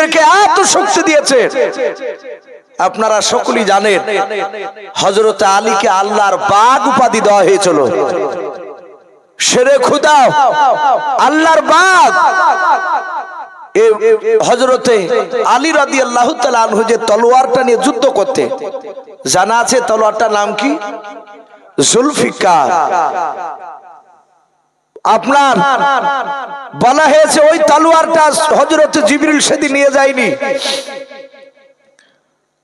জিবরিলদেরকে এত শক্তি দিয়েছে। আপনারা সকলেই জানেন হজরত আলীকে আল্লাহর বাঘ উপাধি দেওয়া হয়েছিল। সেরে খুদা, আল্লাহর বাঘ হজরতে আলী রাদি আল্লাহ যে তলোয়ারটা নিয়ে যুদ্ধ করতে, জানা আছে তলোয়ারটার নাম কি? জুলফিকার। আপনার বলা হয়েছে ওই তালুয়ারটা হজরত জিবরিল সেদিন নিয়ে যায়নি।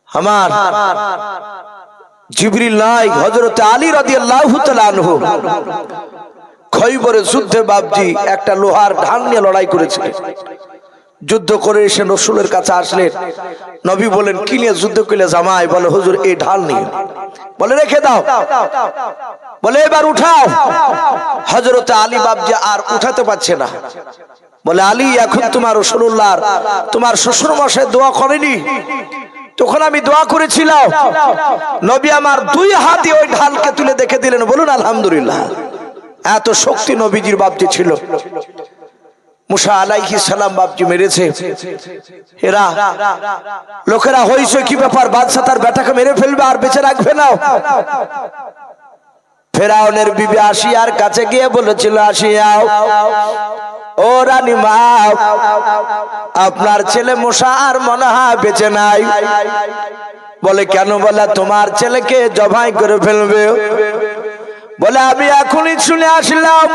আমার জিবরিল নাই হজরত আলী রাদি আল্লাহ খৈবরে যুদ্ধে বাবজি একটা লোহার ঢান নিয়ে লড়াই করেছিলেন যুদ্ধ করে এসে রসুলের কাছে আসলেন। নবী বলেন, কি নিয়ে যুদ্ধ করলে জামাই? বলে, হুজুর, এই ঢাল নিয়ে। বলে, রেখে দাও। বলে, এবার উঠাও। হজরত আলী বাবজি আর উঠাতে পারছে না। বলে, আলী, এখন তোমার রসুল্লাহ তোমার শ্বশুর মশাই দোয়া করেনি। তখন আমি দোয়া করেছিলাম। নবী আমার দুই হাতে ওই ঢালকে তুলে দেখে দিলেন। বলুন, আলহামদুলিল্লাহ। এত শক্তি নবীজির বাপজি ছিল। মুসা আলাইহি সালাম বাপজি মেরেছে। এরা লোকেরা হয়েছে কি ব্যাপার? বাদশা তার বেটাকে মেরে ফেলবে আর বেঁচে রাখবে না? ফেরাউনের বিবি আসিয়ার কাছে গিয়ে বলেছিল আসিয়াও ও রানী মা আপনার ছেলে মশা আর মনে হয় বেঁচে নাই। বলে, কেন বলে, তোমার ছেলেকে জবাই করে ফেলবে? বলে, আমি এখনই শুনে আসলাম,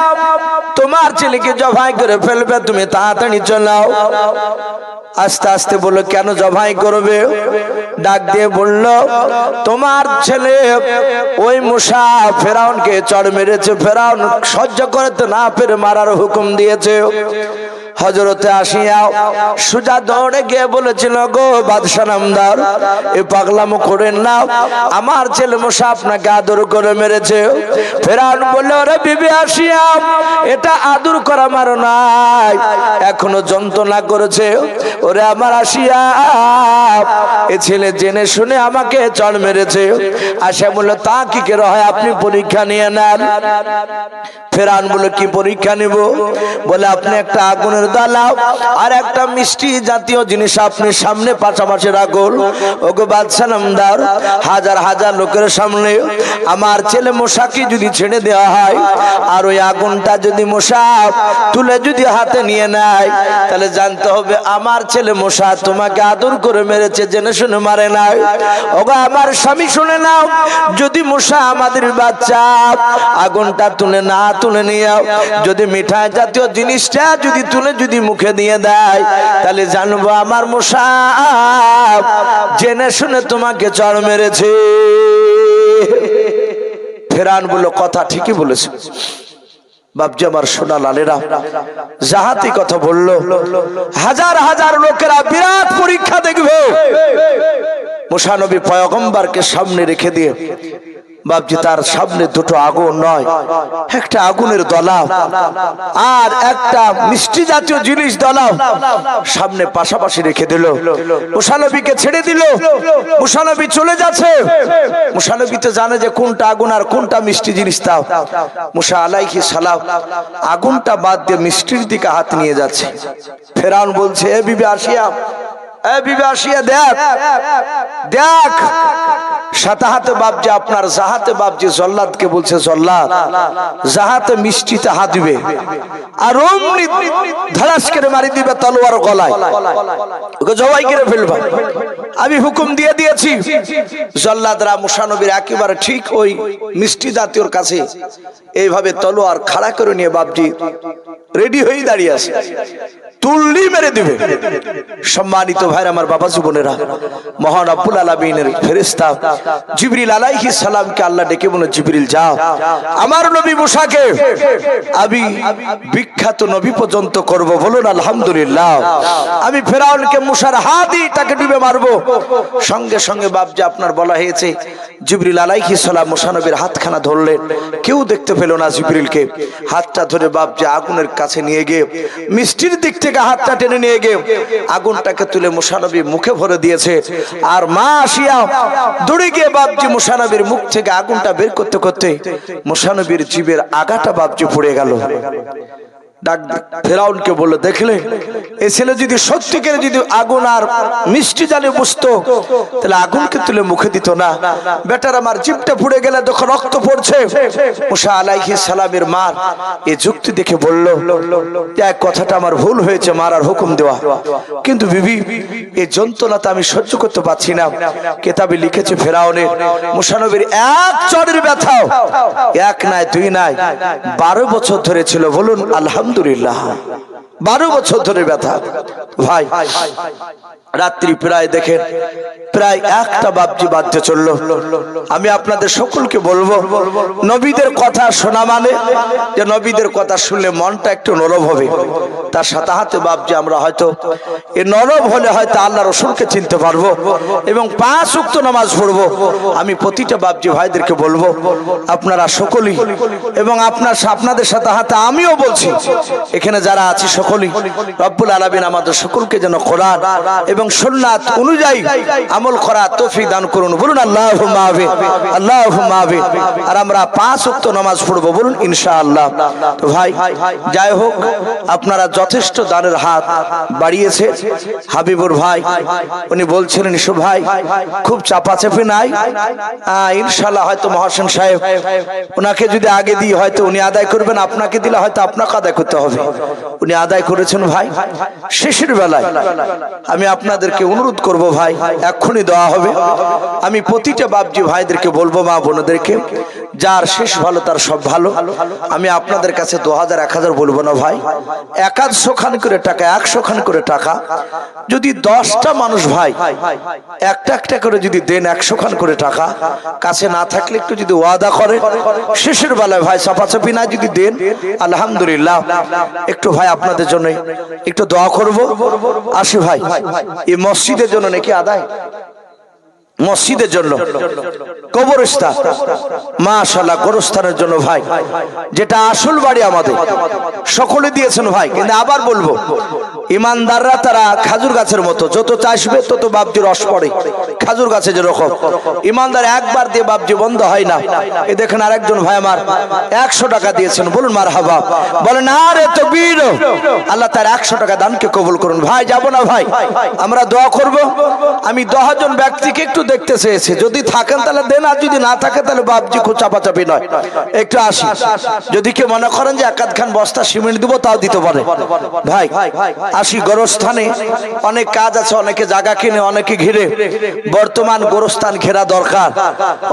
তোমার ছেলেকে জবাই করে ফেলবে, তুমি তাড়াতাড়ি চলাও। আস্তে আস্তে বলল, কেন জবাই করবে? ডাক দিয়ে বলল, তোমার ছেলে ওই মুসা ফেরাউনকে চড় মেরেছে। ফেরাউন সহ্য করতে না পেরে মারার হুকুম দিয়েছে। হজরতে আসিয়া সুজা দৌড়ে গিয়ে বলেছিল, গো বাদশাহ নামদার, এ পাগলামো করেন না। আমার ছেলে মশা আপনাকে আদর করে মেরেছে। ফেরাউন বললে ওরে বিবি আসিয়া, এটা আদর করা মারো নাই। এখনও যন্ত্রণা করেছে। ওরে আমার আসিয়া, এ ছেলে জেনে শুনে আমাকে চড় মেরেছে। আসে বলল, তা কি করে হয়? আপনি পরীক্ষা নিয়ে নেন। ফেরান বলে কি পরীক্ষা নিব? বলে, আপনি একটা আগুনের দালাও আর একটা মিষ্টি জাতীয় জিনিস আপনি সামনে পাশাপাশি রাখুন। ওকে বাদশা নামদার, হাজার হাজার লোকের সামনে আমার ছেলে মশাকে যদি ছেড়ে দেওয়া হয়, আর ওই আগুনটা যদি মশা তুলে যদি হাতে নিয়ে নেয়, তাহলে জানতে হবে আমার ছেলে মশা তোমাকে আদর করে মেরেছে, জেনে শুনে মারে নাই। ওগো আমার স্বামী শুনে নাও, যদি মশা আমাদের বাচ্চা, আগুনটা তুলে না তুলে নিয়ে, যদি মিঠাই জাতীয় জিনিসটা যদি তুলে যদি মুখে দিয়ে দেয়, তাহলে জানব আমার মশা জেনে শুনে তোমাকে চড় মেরেছে। ফেরান বলল কথা ঠিকই বলেছে। বাবজি আমার সোনা লালেরা জাহাতি কথা বলল, হাজার হাজার লোকেরা বিরাট পরীক্ষা দেখবে। মুসানবী পয়গম্বরকে সামনে রেখে দিয়ে বাবজি তার সামনে দুটো আগুন নয়, একটা আগুনের দলাও আর একটা মিষ্টি জাতীয় জিনিস দলাও সামনে পাশাপাশি রেখে দিল। মুসানবীকে ছেড়ে দিল। মুসানবী চলে যাচ্ছে। মুসানবী তো জানে যে কোনটা আগুন আর কোনটা মিষ্টি জিনিস তাও। মুসা আলাইহি সালাম আগুনটা বাদ দিয়ে মিষ্টির দিকে হাত নিয়ে যাচ্ছে। ফেরাউন বলছে, এ বিবে আসিয়া, এ বিবে আসিয়া দেখ দেখ সাতাহাতে বাপজি, আপনার জাহাতে বাপজি জল্লাদকে বলছে, জল্লাদ জাহাতে মিষ্টিতে হাত দিবে, আর অমনি ধারাস করে মারি দিবে তলোয়ার গলায়। ওকে জবাই করে ফেলবা। আমি হুকুম দিয়ে দিয়েছি, জল্লাদরা মুসানবীর একেবারে ঠিক ওই মিষ্টি জাতীয়র কাছে এইভাবে তলোয়ার খাড়া করে নিয়ে বাপজি রেডি হয়েই দাঁড়িয়ে আছে। তুল্লি মেরে দিবে। সম্মানিত ভাইর আমার বাবা জীবনেরা মহান আব্বুল আলমিনের ফেরিস্তা জিবরিল আলাইহি সালামকে আল্লাহ ডেকে বলে, জিবরিল যাও আমার নবী মুসাকে আমি বিখ্যাত নবী পর্যন্ত করব, বলুন, আলহামদুলিল্লাহ। আমি ফেরাউনকে মুসার হাতই তাকে ডুবে মারবো। সঙ্গে সঙ্গে বাপজি আপনার বলা হয়েছে, জিবরিল আলাইহি সালাম মুসা নবীর হাতখানা ধরলেন। কেউ দেখতে পেল না জিবরিলকে। হাতটা ধরে বাপজি আগুনের কাছে নিয়ে গিয়ে, মিষ্টির দিক থেকে হাতটা টেনে নিয়ে গিয়ে আগুনটাকে তুলে মুসানবী মুখে ভরে দিয়েছে। আর মা আসিয়া দৌড়ে গিয়ে বাপজি মুসানবীর মুখ থেকে আগুনটা বের করতে করতে মুসানবীর জীবের আগাটা বাপজি পড়ে গেল। ডাক ফেরাউনকে বলল, দেখলে? এ ছেলে যদি সত্যিকারে যদি আগুন আর মিষ্টি জানে বুঝতো তাহলে আগুনকে তুলে মুখে দিত না। বেটার আমার জিপটা পুড়ে গেলে যখন রক্ত পড়ছে। মুসা আলাইহি সালামের মার এই যুক্তি দেখে বলল এক কথাটা আমার ভুল হয়েছে মারার হুকুম দেওয়া। কিন্তু বিবি এই যন্ত্রণাটা আমি সহ্য করতে পারছি না। কেতাবে লিখেছে ফেরাউনের, মুসানবীর এক চরের ব্যথাও, এক নাই, দুই নাই, বারো বছর ধরে ছিল। বলুন, আলহামদুলিল্লাহ বারো বছর ধরে ব্যথা। ভাই রাত্রি প্রায় দেখেন, প্রায় একটা বাপজি বাদ্য চলল। আমি আপনাদের সকলকে বলব, নবীদের কথা শোনা মানে যে নবীদের কথা শুনলে মনটা একটু নরম হবে। তার সাথে হাতে বাপজি আমরা হয়তো, এ নরম হলে হয়তো আল্লাহ রসুলকে চিনতে পারব এবং পাঁচ উক্ত নামাজ পড়ব। আমি প্রতিটা বাপজি ভাইদেরকে বলব, আপনারা সকলেই এবং আপনার আপনাদের সাথে হাতে আমিও বলছি, এখানে যারা আছি সকলেই, রব্বুল আলমিন আমাদের সকলকে যেন কোরআন এবং সুন্নাত অনুযায়ী আমল করা তৌফিক দান করুন। বলুন আল্লাহ মাহবে আল্লাহ মাহবে আর আমরা পাঁচ উক্ত নামাজ পড়ব বলুন ইনশাআল্লাহ। তো ভাই যাই হোক আপনারা যথেষ্ট দানের হাত বাড়িয়েছে। হাবিবুর ভাই উনি বলছিলেন ইসু ভাই খুব চাপাচাপি নাই? আহ, ইনশাআল্লাহ হয়তো মহাসেন সাহেব ওনাকে যদি আগে দিই হয়তো উনি আদায় করবেন। আপনাকে দিলে হয়তো আপনাকে আদায় করতে হবে। উনি আদায় করেছেন ভাই। শেষের বেলায় আমি আপনাদেরকে অনুরোধ করব ভাই এক্ষুনি দেওয়া হবে। আমি প্রতিটা বাপজি ভাইদেরকে বলব মা বোনদেরকে যার শেষ ভালো, তার সব ভালো। আমি আপনাদের কাছে দু হাজার, এক হাজার বলব না ভাই। একাদশো খান করে টাকা, একশো খান করে টাকা। যদি দশটা মানুষ ভাই, একটা একটা করে যদি দেন একশো খান করে টাকা, কাছে না থাকলে একটু যদি ওয়াদা করে, শেষের বেলায় ভাই চাপাচাপি না যদি দেন, আলহামদুলিল্লাহ। একটু ভাই আপনাদের জন্য একটু দোয়া করব। আসি ভাই, এই মসজিদের জন্য নাকি আদায়? মসজিদের জন্য, কবরস্থান। মাশাল্লাহ কবরস্থানের জন্য ভাই। যেটা আসল বাড়ি আমাদের। সকলে দিয়েছেন ভাই, কিন্তু আবার বলব, ইমানদাররা তারা খাজুর গাছের মতো, যত চাষবে তত বাপদির রস পড়ে। খাজুর গাছে যেরকম ইমানদার একবার দিয়ে বাবজি বন্ধ হয় না। এ দেখেন আরেকজন ভাই আমার, একশো টাকা দিয়েছেন, বলুন মার হাবা বলেন, আরে তো বীর, আল্লাহ তার একশো টাকা দানকে কবুল করুন। ভাই, যাব না ভাই, আমরা দোয়া করব। আমি দশজন ব্যক্তিকে একটু দেখতে চেয়েছি। যদি থাকেন তাহলে দেন, আর যদি না থাকে তাহলে বাপজি খুব চাপাচাপি নয়। একটু আসি। যদি কেউ মনে করেন যে একাদ খান বস্তা সিমেন্ট দিব, তাও দিতে পারে। ভাই, আসি গোরস্থানে। অনেক কাজ আছে, অনেকে জায়গা কিনে, অনেকে ঘিরে। বর্তমান গোরস্থান ঘেরা দরকার।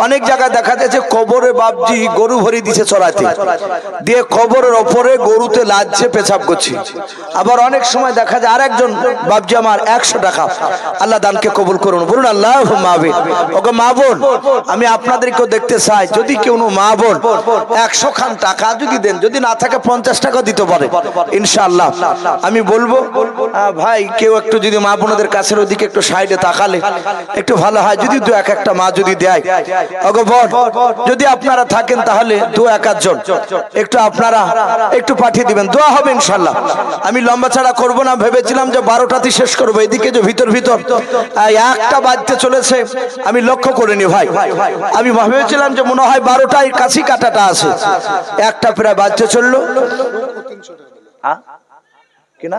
অনেক জায়গায় দেখা যাচ্ছে কবরে বাপজি গরু ভরি দিছে চড়াতে দিয়ে কবরের ওপরে গরুতে লাজছে পেছাব করছে। আবার অনেক সময় দেখা যায় আরেকজন বাপজি আমার একশো টাকা। আল্লাহ দানকে কবুল করুন। বলুন আল্লাহ মাবে ওকে মা বোন, আমি আপনাদেরকেও দেখতে চাই। যদি কেউ মা বোন একশো খান টাকা যদি দেন, যদি না থাকে পঞ্চাশ টাকা দিতে পারে। ইনশাআল্লাহ। আমি বলব ভাই, কেউ একটু যদি মা বোনদের কাছের ওদিকে একটু সাইডে তাকালে একটু ভালো হয়, যদি দু এক একটা মা যদি দেয়। বোন যদি আপনারা থাকেন তাহলে দু এক জন একটু আপনারা একটু পাঠিয়ে দিবেন। দোয়া হবে ইনশাল্লাহ। আমি লম্বা ছাড়া করব না, ভেবেছিলাম যে বারোটাতে শেষ করব। এদিকে যে ভিতর ভিতর একটা বাজতে চলেছে, আমি লক্ষ্য করিনি ভাই। আমি ভেবেছিলাম যে মনে হয় বারোটায় কাছি কাটাটা আছে। একটা প্রায় বাজতে চলল? কিনা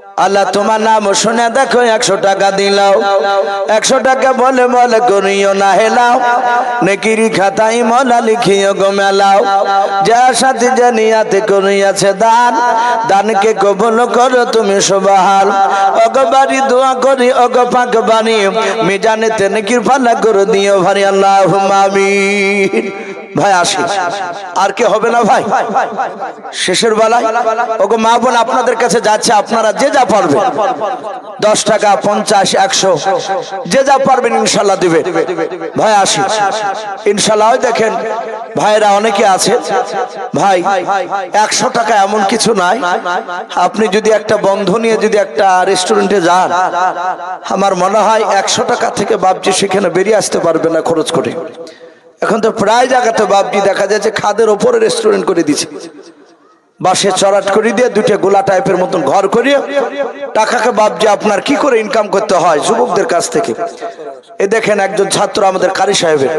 আল্লাহ তোমার নাম শুনে দেখো, একশো টাকা দিলাও। একশো টাকা বলে বলে করিও না হেলাও। নেকিরি খাতাই মলা লিখিও গো মেলাও। যা সাথে জানিয়াতে করিয়াছে দান, দানকে কবল করো তুমি সবাহাল অগবারি দোয়া করি অগ পাক বাণী, মিজানেতে নেকির ফালা করে দিও ভারি আল্লাহ আমিন। ভাই আসি আর কে হবে না ভাই? শেষের বেলায়? ওগো মা বোন আপনাদের কাছে যাচ্ছে, আপনারা যে যা পারবেন। দশ টাকা, পঞ্চাশ, একশো, যে যা পারবেন ইনশাল্লাহ দিবে। ভাই আসি ইনশাল্লাহ দেখেন ভাইরা অনেকে আছে। ভাই, একশো টাকা এমন কিছু নাই। আপনি যদি একটা বন্ধ নিয়ে যদি একটা রেস্টুরেন্টে যান, আমার মনে হয় একশো টাকা থেকে বাবজি সেখানে বেরিয়ে আসতে পারবে না খরচ করে। এখন তো প্রায় জায়গাতে বাপজি দেখা যাচ্ছে খাদের ওপরে রেস্টুরেন্ট করে দিছে। বাসে চড়াট করে দিয়ে দুটো গোলা টাইপের মতন ঘর করিয়ে টাকাকে বাপজি আপনার কি করে ইনকাম করতে হয় যুবকদের কাছ থেকে। এ দেখেন একজন ছাত্র আমাদের কারি সাহেবের।